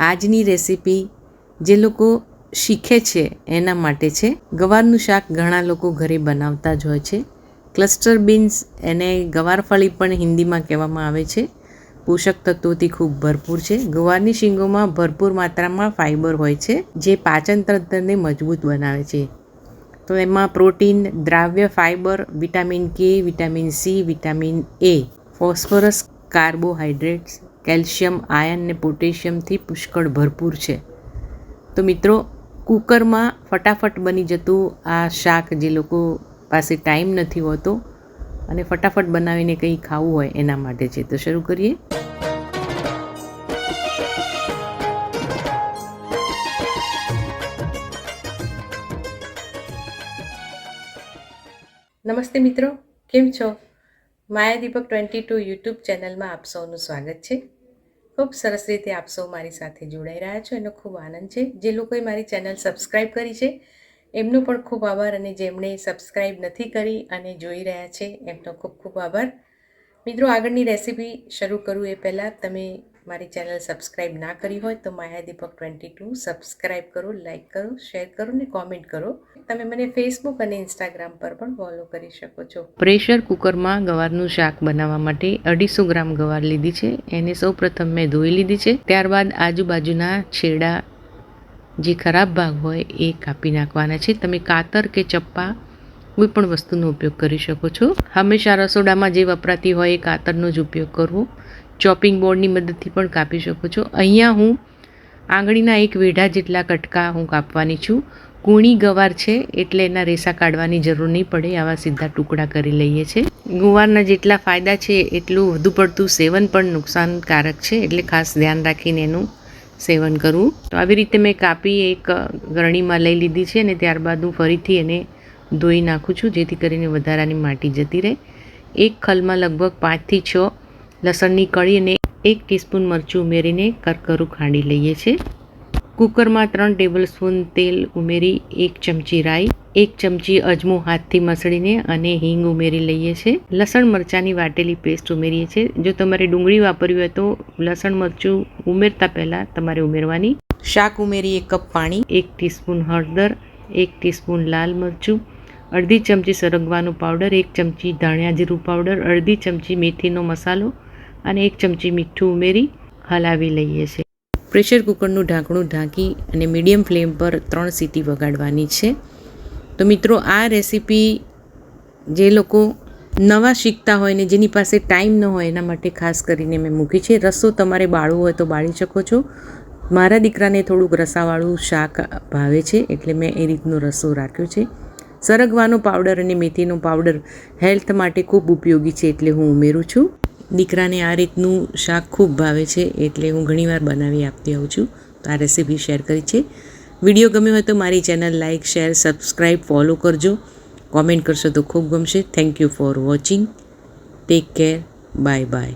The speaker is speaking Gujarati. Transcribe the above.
આજની રેસીપી જે લોકો શીખે છે એના માટે છે. ગવારનું શાક ઘણા લોકો ઘરે બનાવતા જ હોય છે. ક્લસ્ટર બીન્સ એને ગવારફળી પણ હિન્દીમાં કહેવામાં આવે છે. પોષક તત્વોથી ખૂબ ભરપૂર છે. ગવારની શીંગોમાં ભરપૂર માત્રામાં ફાઇબર હોય છે, જે પાચન તંત્રને મજબૂત બનાવે છે. તો એમાં પ્રોટીન, દ્રાવ્ય fibre vitamin K, vitamin C, vitamin A, phosphorus, carbohydrates calcium, iron ને પોટેશિયમથી પુષ્કળ ભરપૂર છે. તો મિત્રો, કુકરમાં ફટાફટ બની જતું આ શાક જે લોકો પાસે ટાઈમ નથી હોતો અને ફટાફટ બનાવીને કંઈ ખાવું હોય એના માટે છે. તો શરૂ કરીએ. નમસ્તે મિત્રો, કેમ છો? Maya Deepak twenty two YouTube ચેનલમાં આપ સૌનું સ્વાગત છે. ખૂબ સરસ રીતે આપ મારી સાથે જોડાઈ રહ્યા છો. એનો ખૂબ આનંદ છે. જે લોકોએ મારી ચેનલ સબસ્ક્રાઈબ કરી છે, એમનો પણ ખૂબ આભાર અને જેમણે સબસ્ક્રાઈબ નથી કરી અને જોઈ રહ્યા છે, એમનો ખૂબ ખૂબ આભાર. મિત્રો, આગળની રેસીપી શરૂ કરું એ પહેલાં તમે મારી ચેનલ સબસ્ક્રાઈબ ના કરી હોય તો Maya Deepak twenty two subscribe કરો, લાઇક કરો, શેર કરો ને કોમેન્ટ કરો. તમે મને ફેસબુક અને ઇન્સ્ટાગ્રામ પર પણ ફોલો કરી શકો છો. પ્રેશર કુકરમાં ગવારનું શાક બનાવવા માટે અઢીસો ગ્રામ ગવાર લીધી છે. એને સૌ પ્રથમ મેં ધોઈ લીધી છે. ત્યારબાદ આજુબાજુના છેડા જે ખરાબ ભાગ હોય એ કાપી નાખવાના છે. તમે કાતર કે ચપ્પા કોઈ પણ વસ્તુનો ઉપયોગ કરી શકો છો. હંમેશા રસોડામાં જે વપરાતી હોય એ કાતરનો જ ઉપયોગ કરવો. ચોપિંગ બોર્ડની મદદથી પણ કાપી શકો છો. અહીંયા હું આંગળીના એક વેઢા જેટલા કટકા હું કાપવાની છું. કૂણી ગવાર છે એટલે એના રેસા કાઢવાની જરૂર નહીં પડે, આવા સીધા ટુકડા કરી લઈએ છીએ ગુવારના જેટલા ફાયદા છે એટલું વધુ પડતું સેવન પણ નુકસાનકારક છે, એટલે ખાસ ધ્યાન રાખીને એનું સેવન કરવું. તો આવી રીતે મેં કાપી એક ગરણીમાં લઈ લીધી છે અને ત્યારબાદ હું ફરીથી એને ધોઈ નાખું છું, જેથી કરીને વધારાની માટી જતી રહે. એક ખલમાં લગભગ પાંચથી છ લસણની કળી અને એક ટીસ્પૂન મરચું ઉમેરીને કરકરું ખાંડી લઈએ છીએ. કુકરમાં ત્રણ ટેબલ સ્પૂન તેલ ઉમેરી, એક ચમચી રાઈ, એક ચમચી અજમો હાથથી મસળીને અને હિંગ ઉમેરી લઈએ છીએ. લસણ મરચાંની વાટેલી પેસ્ટ ઉમેરીએ છીએ. જો તમારે ડુંગળી વાપરવી હોય તો લસણ મરચું ઉમેરતા પહેલાં તમારે ઉમેરવાની. શાક ઉમેરી, એક કપ પાણી, એક ટીસ્પૂન હળદર, એક ટીસ્પૂન લાલ મરચું, અડધી ચમચી સરગવાનો પાવડર, એક ચમચી ધાણિયા જીરું પાવડર, અડધી ચમચી મેથીનો મસાલો અને એક ચમચી મીઠું ઉમેરી હલાવી લઈએ છીએ. પ્રેશર કુકરનું ઢાંકણું ઢાંકી અને મીડિયમ ફ્લેમ પર ત્રણ સીટી વગાડવાની છે. તો મિત્રો, આ રેસીપી જે લોકો નવા શીખતા હોય ને જેની પાસે ટાઈમ ન હોય એના માટે ખાસ કરીને મેં મૂકી છે. રસો તમારે બાળવું હોય તો બાળી શકો છો. મારા દીકરાને થોડુંક રસાવાળું શાક ભાવે છે એટલે મેં એ રીતનો રસો રાખ્યો છે. સરગવાનો પાવડર અને મેથીનો પાવડર હેલ્થ માટે ખૂબ ઉપયોગી છે એટલે હું ઉમેરું છું. દીકરાને આ રીતનું શાક ખૂબ ભાવે છે એટલે હું ઘણીવાર બનાવી આપતી હોઉં છું. તો આ રેસીપી શેર કરી છે. વીડિયો ગમ્યો હોય તો મારી channel like share subscribe follow કરજો. કોમેન્ટ કરશો તો ખૂબ ગમશે. Thank you for watching take care bye bye